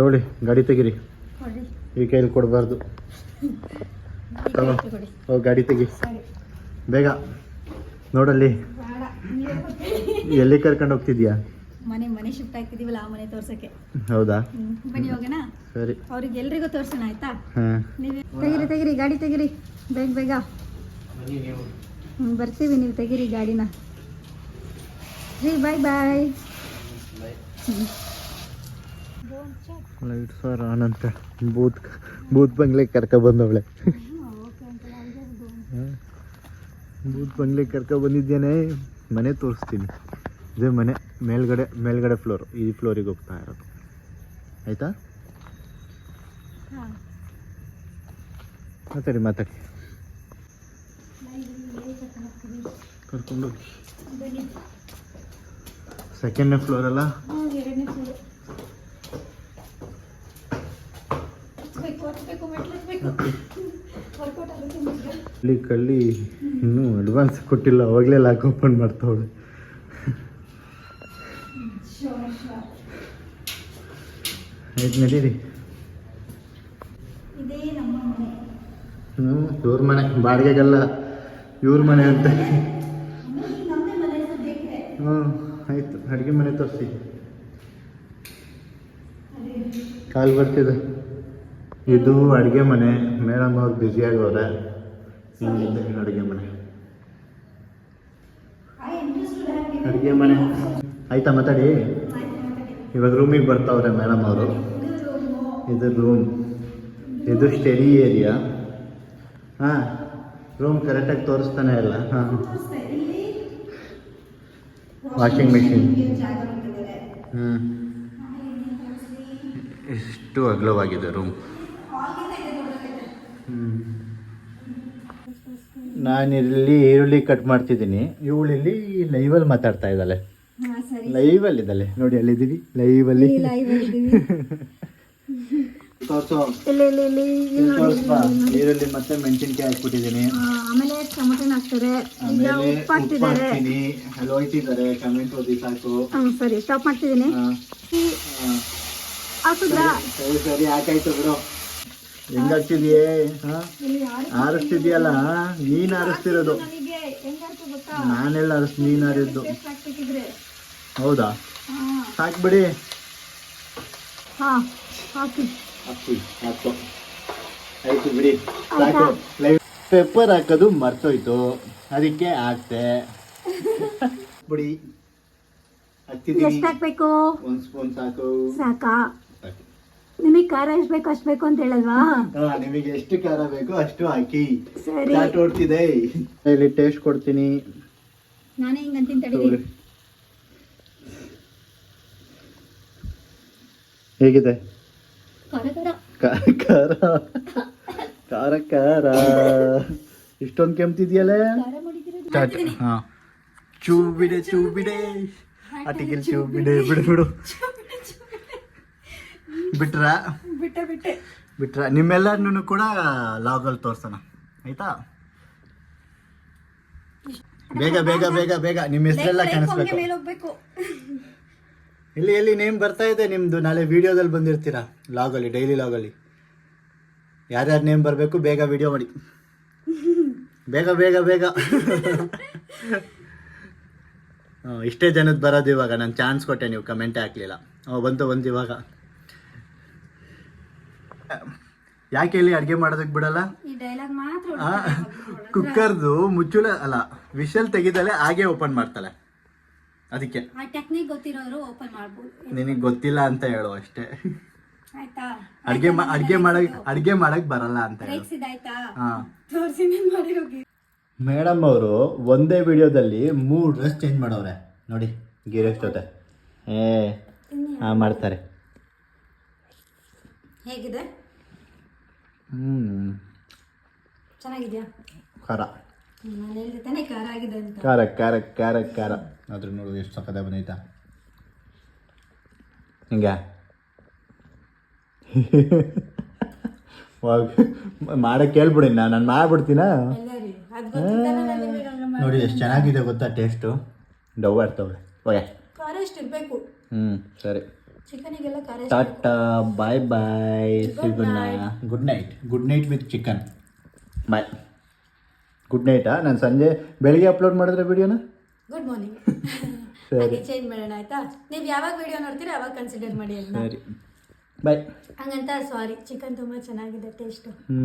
ತಗೊಳ್ಳಿ ಗಾಡಿ ತೆಗಿರಿ. ಈ ಕೈಲಿ ಕೊಡಬಾರ್ದು. ಓ ಗಾಡಿ ತೆಗಿ. ಸರಿ ಬೇಗ. ನೋಡಲ್ಲಿ. ಎಲ್ಲಿ ಕರ್ಕೊಂಡು ಹೋಗ್ತಿದ್ಯಾ? ಮನೆ ಮನೆ ಶಿಫ್ಟ್ ಆಗ್ತಿದೀವಲ್ಲ ಆ ಮನೆ ತೋರ್ಸಕ್ಕೆ. ಹೌದಾ? ಬನ್ನಿ ಹೋಗೋಣ. ಸರಿ. ಅವ್ರಿಗೆ ಎಲ್ರಿಗೂ ತೋರ್ಸೋಣ ಆಯ್ತಾ? ನೀವೇ ತೆಗಿರಿ ತೆಗಿರಿ ಗಾಡಿ ತೆಗಿರಿ. ಬೇಗ ಬೇಗ. ಬರ್ತೀವಿ ನೀವು ತೆಗಿರಿ ಗಾಡಿನ. ರೀ ಬಾಯ್ ಬಾಯ್. ಲೈಟ್ ಸರ್ ಆನಂತ ಬೂತ್ ಬೂತ್ ಬಂಗ್ಲೆ ಕರ್ಕೊ ಬಂದವಳೆ. ಬೂತ್ ಬಂಗ್ಲೆ ಕರ್ಕ ಬಂದಿದ್ದೇನೆ. ಮನೆ ತೋರಿಸ್ತೀನಿ. ಇದೇ ಮನೆ ಮೇಲ್ಗಡೆ ಮೇಲ್ಗಡೆ ಫ್ಲೋರ್ ಈ ಫ್ಲೋರಿಗೆ ಹೋಗ್ತಾ ಇರೋದು. ಆಯ್ತಾ? ಮಾತಾಡಿ ಮಾತಾಡಿ. ಕರ್ಕೊಂಡು ಸೆಕೆಂಡ್ನೇ ಫ್ಲೋರ್ ಅಲ್ಲ? ಕಳ್ಳಿ ಕಳ್ಳಿ, ಇನ್ನೂ ಅಡ್ವಾನ್ಸ್ ಕೊಟ್ಟಿಲ್ಲ, ಅವಾಗಲೇ ಲಾಕ್ ಓಪನ್ ಮಾಡ್ತಾವಳೆ. ಆಯ್ತು, ನಡೀರಿ. ಹ್ಞೂ ಇವ್ರ ಮನೆ, ಬಾಡಿಗೆಗೆಲ್ಲ ಇವ್ರ ಮನೆ ಅಂತ. ಹ್ಞೂ ಆಯ್ತು, ಅಡುಗೆ ಮನೆ ತೋರಿಸಿ. ಕಾಲು ಬರ್ತಿದೆ. ಇದು ಅಡುಗೆ ಮನೆ. ಮೇಡಮ್ ಅವ್ರು ಬ್ಯುಸಿಯಾಗವ್ರೆ ಅಡುಗೆ ಮನೆ. ಅಡುಗೆ ಮನೆ. ಆಯ್ತಾ ಮಾತಾಡಿ? ಇವಾಗ ರೂಮಿಗೆ ಬರ್ತಾವ್ರೆ ಮೇಡಮ್ ಅವರು. ಇದು ರೂಮ್ ಇದು ಸ್ಟಡಿ ಏರಿಯಾ ಹಾಂ ರೂಮ್ ಕರೆಕ್ಟಾಗಿ ತೋರಿಸ್ತಾನೆ ಇಲ್ಲ ಹಾಂ. ವಾಷಿಂಗ್ ಮೆಷಿನ್ ಹ್ಞೂ ಎಷ್ಟು ಅಗಲವಾಗಿದೆ ರೂಮ್ ನಾನಿಲ್ಲಿ ಈರುಳ್ಳಿ ಕಟ್ ಮಾಡ್ತಿದ್ದೀನಿ. ಇವಳಿಲ್ಲಿ ಲೈವಲ್ಲಿ ಮಾತಾಡ್ತಾ ಇದ್ದಾಳೆ. ಲೈವಲ್ಲಿ ಇದ್ದಾಳೆ. ನೋಡಿ ಅಲ್ಲಿದ್ದೀವಿ. ಲೈವಲ್ಲಿ. ತೋರ್ಸು. ತೋರಿಸ್ಬಾ ಈರುಳ್ಳಿ ಮತ್ತೆ ಮೆಣಸಿನ್ಕಾಯಿ ಹಾಕ್ಬಿಟ್ಟಿದ್ದೀನಿ. ಆಮೇಲೆ ಟೊಮಟೊನ ಹಾಕ್ತಾರೆ. ಆಮೇಲೆ ಉಪ್ಪು ಹಾಕ್ತೀನಿ. ಅಲ್ಲಿ ಹೋಯ್ತಿದ್ದಾರೆ. ಕಮೆಂಟ್ ಓದಿ ಸಾಕು. ಸರಿ ಸ್ಟಾಪ್ ಮಾಡ್ತಿದ್ದೀನಿ. ಹಾಕಿದ್ರಾ? ಸರಿ ಸರಿ ಹಾಕಾಯ್ತು ಬಿಡು. ಹೆಂಗ್ ಆರಿಸ್ತಿದ್ಯಲ್ಲ ನೀನ್ ಆರಿಸ್ತಿರೋದು. ನಾನೆಲ್ಲ ಆರಿಸ್ ನೀನ್ ಆರಿದ್ದು. ಹೌದಾ? ಹಾಕ್ಬಿಡಿ. ಆಯ್ತು ಬಿಡಿ. ಪೆಪ್ಪರ್ ಹಾಕೋದು ಮರ್ತೋಯ್ತು. ಅದಕ್ಕೆ ಹಾಕ್ತೆ ಬಿಡಿ. ಹಾಕ್ತಿದ್ದೀನಿ ಒಂದ್ ಸ್ಪೂನ್ ಸಾಕು. ಸಾಕಾ? ಖಾರ ಎಷ್ಟು ಬೇಕು ಅಷ್ಟು ಬೇಕು ಅಂತ ಹೇಳಲ್ವಾ? ನಿಮಗೆ ಎಷ್ಟು ಖಾರ ಬೇಕು ಅಷ್ಟು ಹಾಕಿ. ಸರಿ. ಚಾಟ್ ಓಡ್ತಿದೆ ಇಲ್ಲಿ ಟೇಸ್ಟ್ ಕೊಡ್ತೀನಿ. ನಾನೇ ಹಿಂಗ್ ಅಂತೀನಿ ತಡೀರಿ. ಹೇಗಿದೆ? ಖಾರ ಖಾರ. ಖಾರ. ಇಷ್ಟೊಂದು ಕೆಮ್ತಿದ್ಯಲ್ಲ? ಹಾ. ಚೂ ಬಿಡೆ ಚೂ ಬಿಡೆ ಅಟಿಗಿಲ್ ಚೂ ಬಿಡೆ ಬಿಡು. ಬಿಡು ಬಿಟ್ರ? ಬಿಟ್ಟೆ ಬಿಟ್ಟೆ. ಬಿಟ್ರ. ನಿಮ್ಮೆಲ್ಲರನ್ನೂ ಕೂಡ ಲಾಗಲ್ಲಿ ತೋರ್ಸೋಣ. ಆಯ್ತಾ? ಬೇಗ ಬೇಗ ಬೇಗ ಬೇಗ ನಿಮ್ಮ ಹೆಸರೆಲ್ಲ ಕಾಣಿಸ್ಬೇಕು. ಇಲ್ಲಿ ಎಲ್ಲಿ ನೇಮ್ ಬರ್ತಾ ಇದೆ ನಿಮ್ದು? ನಾಳೆ ವಿಡಿಯೋದಲ್ಲಿ ಬಂದಿರ್ತೀರಾ? ಲಾಗಲ್ಲಿ ಡೈಲಿ ಲಾಗಲ್ಲಿ. ಯಾರ್ಯಾರು ನೇಮ್ ಬರಬೇಕು ಬೇಗ ವಿಡಿಯೋ ಮಾಡಿ. ಬೇಗ ಬೇಗ ಬೇಗ. ಇಷ್ಟೇ ಜನದ ಬರೋದು ಇವಾಗ. ನಾನು ಚಾನ್ಸ್ ಕೊಟ್ಟೆ ನೀವು ಕಮೆಂಟೇ ಹಾಕ್ಲಿಲ್ಲ. ಬಂತು ಬಂತು ಇವಾಗ. ಯಾಕೆ ಇಲ್ಲಿ ಅಡುಗೆ ಮಾಡೋದಕ್ಕೆ ಬಿಡಲ್ಲ? ಈ ಡೈಲಾಗ್ ಮಾತ್ರ ಕುಕ್ಕರ್ದು ಮುಚ್ಚುಳ ಅಲ್ಲ ವಿಷಲ್ ತೆಗಿದಲೆ ಹಾಗೆ ಓಪನ್ ಮಾಡ್ತಾಳೆ. ಅದಕ್ಕೆ. ಆ ಟೆಕ್ನಿಕ್ ಗೊತ್ತಿರೋರು ಓಪನ್ ಮಾಡ್ಬೋದು. ನಿನಗೆ ಗೊತ್ತಿಲ್ಲ ಅಂತ ಹೇಳು ಅಷ್ಟೇ. ಆಯ್ತಾ? ಅಡ್ಗೆ ಮಾ ಅಡ್ಗೆ ಮಾಡಕ್ ಅಡ್ಗೆ ಮಾಡಕ್ ಬರಲ್ಲ ಅಂತ ಮೇಡಮ್ ಅವರು ಒಂದೇ ವಿಡಿಯೋದಲ್ಲಿ ಮೂರು ಡ್ರೆಸ್ ಚೇಂಜ್ ಮಾಡವ್ರೆ. ನೋಡಿ ಗಿರೀಶ್ ಜೊತೆ. ಏ ಹಾ ಮಾಡ್ತಾರೆ. ಹೇಗಿದೆ? ಚೆನ್ನಾಗಿದ್ಯಾ? ಖಾರ. ನಾನು ಹೇಳಿದೆ ತಾನೇ ಖಾರ ಆಗಿದೆ ಅಂತ. ಖಾರ ಖಾರ ಖಾರ ಖಾರ. ಆದ್ರೆ ನೋಡು ಎಷ್ಟು ಸಕ್ಕದ ಬಂದೈತಾ ಹಿಂಗೆ? ಮಾಡಕ್ಕೆ ಹೇಳ್ಬಿಡಿ ನಾನು ನಾನು ಮಾಡ್ಬಿಡ್ತೀನ ನೋಡಿ ಎಷ್ಟು ಚೆನ್ನಾಗಿದೆ ಗೊತ್ತಾ ಟೇಸ್ಟು ಡವ್ ಆಡ್ತವೆ ಓಕೆ. ಖಾರ ಎಷ್ಟು ಇರಬೇಕು? ಹ್ಞೂ ಸರಿ. ಚಿಕನಿಗೆಲ್ಲ ಖಾರ ಟಾಟಾ ಬಾಯ್ ಬಾಯ್ ಸಿಗೋಣ good night good night with chicken bye good ನೈಟಾ ನಾನು ಸಂಜೆ ಬೆಳಿಗ್ಗೆ ಅಪ್ಲೋಡ್ ಮಾಡಿದ್ರೆ ವಿಡಿಯೋನ ಗುಡ್ ಮಾರ್ನಿಂಗ್ ಸರಿ. ಚೇಂಜ್ ಮಾಡೋಣ ಆಯ್ತಾ? ನೀವು ಯಾವಾಗ ವಿಡಿಯೋ ನೋಡ್ತೀರಾ ಅವಾಗ ಕನ್ಸಿಡರ್ ಮಾಡಿ ಅಲ್ಲ ಸರಿ. ಬಾಯ್ ಹಂಗಂತ ಸಾರಿ ಚಿಕನ್ ತುಂಬ ಚೆನ್ನಾಗಿದೆ ಟೇಸ್ಟು ಹ್ಞೂ